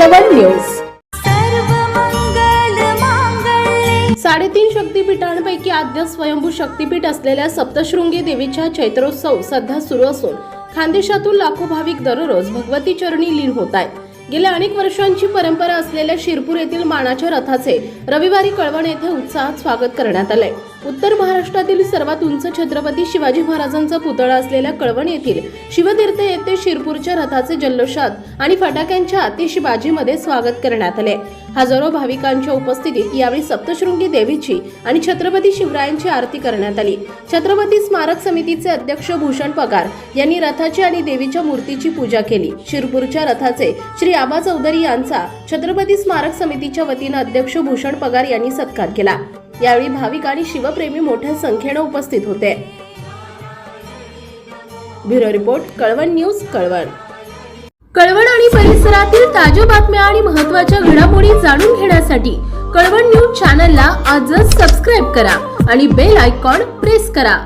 Kalwan news साडेतीन शक्तिपीठांपैकी आद्य स्वयंभू शक्तिपीठ असलेल्या सप्तशृंगी देवीच्या चैत्रोत्सव सध्या सुरू असून खानदेशातून लाखो भाविक दररोज भगवती चरणी लीन होत आहेत. गेल्या अनेक वर्षांची परंपरा असलेल्या शिरपूर येथील मानाच्या रथाचे रविवारी कळवण येथे उत्साहात स्वागत करण्यात आलंय. उत्तर महाराष्ट्रातील सर्वात उंच छत्रपती शिवाजी महाराजांचा पुतळा असलेल्या कळवण येथील शिवतीर्थ येथे शिरपूरच्या रथाचे जल्लोषात आणि फटाक्यांच्या आतिषबाजीमध्ये स्वागत करण्यात आले. हजारो भाविकांच्या उपस्थितीत यावेळी सप्तशृंगी देवीची आणि छत्रपती शिवरायांची आरती करण्यात आली. छत्रपती स्मारक समितीचे अध्यक्ष भूषण पगार यांनी रथाची आणि देवीच्या मूर्तीची पूजा केली. शिरपूरच्या रथाचे श्री आबा चौधरी यांचा छत्रपती स्मारक समितीच्या वतीनं अध्यक्ष भूषण पगार यांनी सत्कार केला. यावेळी भाविक आणि शिवप्रेमी मोठ्या संख्येनं उपस्थित होते. Bureau report Kalwan news Kalwan. Kalwan आणि परिसरातील ताज्या बातम्या आणि महत्त्वाच्या घडामोडी जाणून घेण्यासाठी कळवण न्यूज चॅनलला आजच सबस्क्राईब करा आणि बेल आयकॉन प्रेस करा.